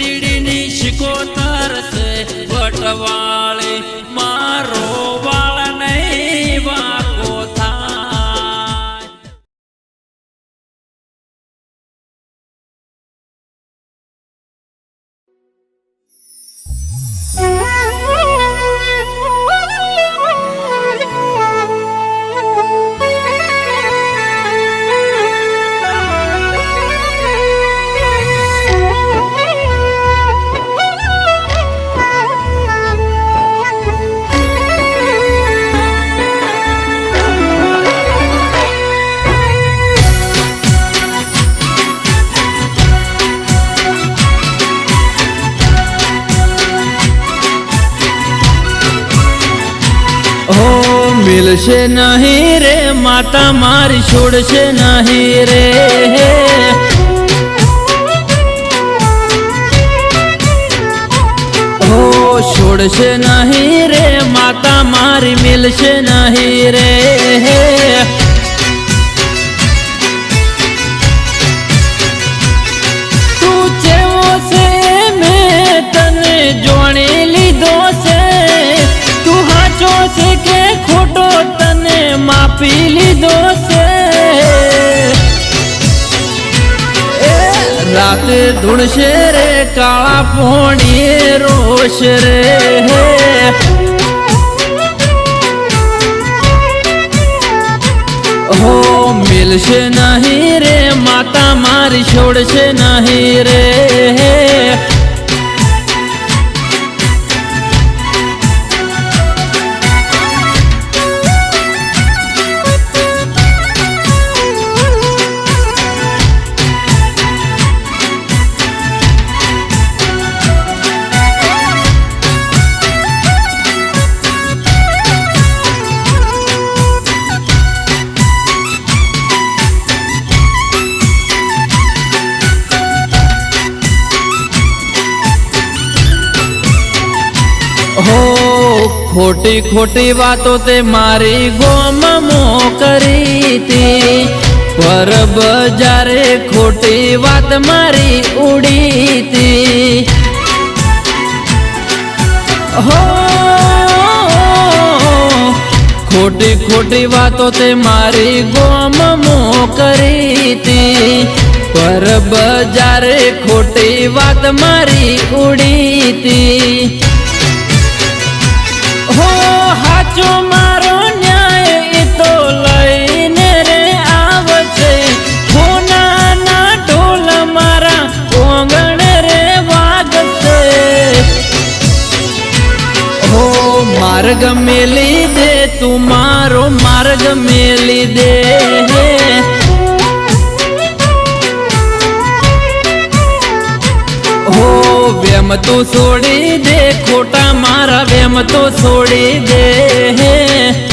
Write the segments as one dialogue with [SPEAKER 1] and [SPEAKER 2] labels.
[SPEAKER 1] સીડીની શિકોતર છે વટવાળે મારો
[SPEAKER 2] મિલશે નહીં રે માતા મારી છોડશે નહીં રે છોડશે નહીં રે માતા મારી મિલશે નહીં રે માપી લીધો છે રાતે ધૂળશે રે, કાળા પોણી રોશ રે. હો, મિલશે નહીં રે, માતા મારી છોડશે નહીં રે. ખોટી ખોટી વાતો તે મારી ગોમમો કરી તી. પર બજારે ખોટી વાત મારી ઉડી તી. હો, ખોટી ખોટી વાતો તે મારી ગોમમો કરી કરીતી પર બજારે ખોટી વાત મારી ઉડી તી. હાચો મારો ન્યાય એ તો લઈને રે મારા ઓંગણ રે વાગશે. માર્ગ મેલી દે તું મારો માર્ગ મેલી દે. વેમ તો છોડી દે ખોટા મારા વેમ તો છોડી દે.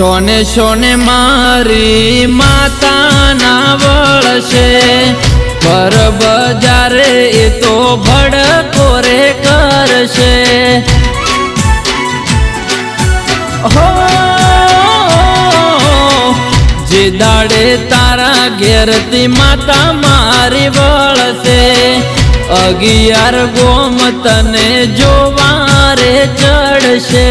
[SPEAKER 2] સોને સોને મારી માતા ના વળશે પર બજારે એ તો ભડકો રે કરશે. હો, જે દાડે તારા ઘેરથી માતા મારી વળશે અગિયાર ગોમ તને જોવા રે ચડશે.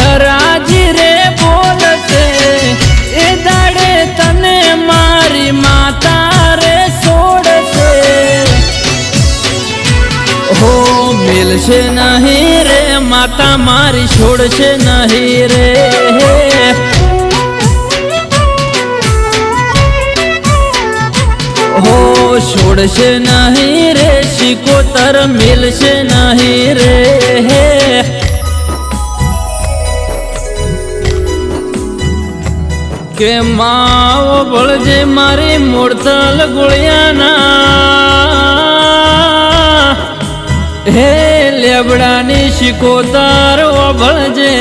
[SPEAKER 2] હરાજી રે બોલશે. એ દાડે તને મારી માતા રે છોડશે હો, મિલશે નહીં રે, માતા મારી છોડશે નહીં રે. હો, છોડશે નહીં રે, શિકોતર મિલશે નહીં રે. કે માવો બળજે મારી મૂર્તલ ગુળિયાના. હે લેબડાની શીખો તારો ભળજે.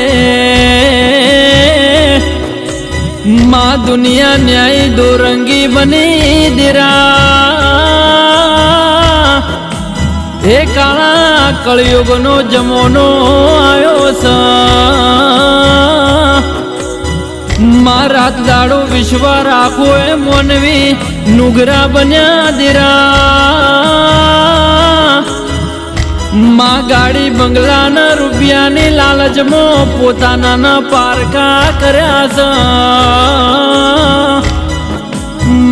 [SPEAKER 2] માં દુનિયા ન્યાય દોરંગી બની દિરા. હે કાળા કળયુગનો જમોનો આવ્યો છે માં રાત દાડો વિશ્વ રાખો એ મોનવી નુગરા બન્યા દિરા. માં ગાડી બંગલાના રૂપિયાની લાલચમાં પોતાના પારકા કર્યા છે.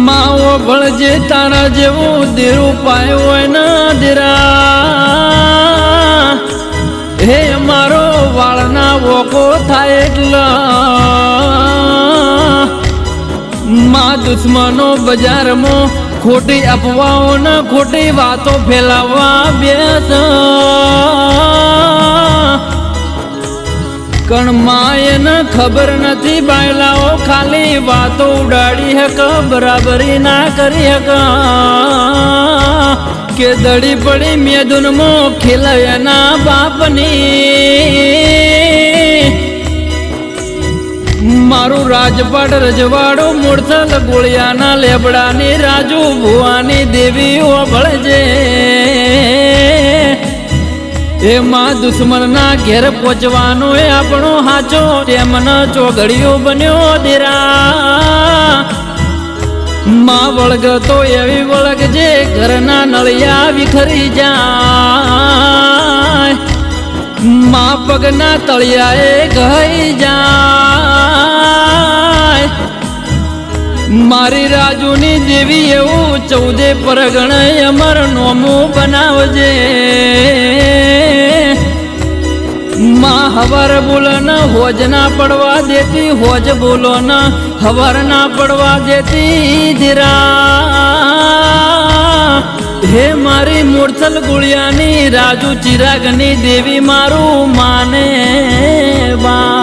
[SPEAKER 2] માઓ ભળજે તારા જેવું દેરું પાયો હોય ના દેરા. હે મારો વાળના વોકો થાય એટલા. દુશ્મનો બજારમાં, ખોટી અફવાઓ ને, ખોટી વાતો ફેલાવવા બેસ. કણ માયને ખબર નથી બાયલાઓ, ખાલી વાતો ઉડાડી હક, બરાબરી ના કરી હક. કે દડી પડી મેદુનમાં, ખેલયના બાપની. મારું રાજપાટ રજવાડું મૂળથલ ગોળિયાના લેબડાની રાજુ ભુવાની દેવી ઓભળજે એમાં દુશ્મનના ઘેર પહોંચવાનો એ આપણો હાચો તેમનો ચોઘડિયો બન્યો દેરા. માં વળગતો એવી વળગ જે ઘરના નળિયા વિખરી જાય. માં પગના તળિયાએ ગઈ જાય. મારી રાજુની દેવી એવું ચૌદે પરગણ અમર નોમું બનાવજે. માં હવાર બોલો ન હોજ ના પડવા દેતી, હોજ બોલો ન હવાર ના પડવા દેતી ધીરા. હે મારી મૂર્છલ ગુળિયાની રાજુ ચિરાગની દેવી મારું માને બા.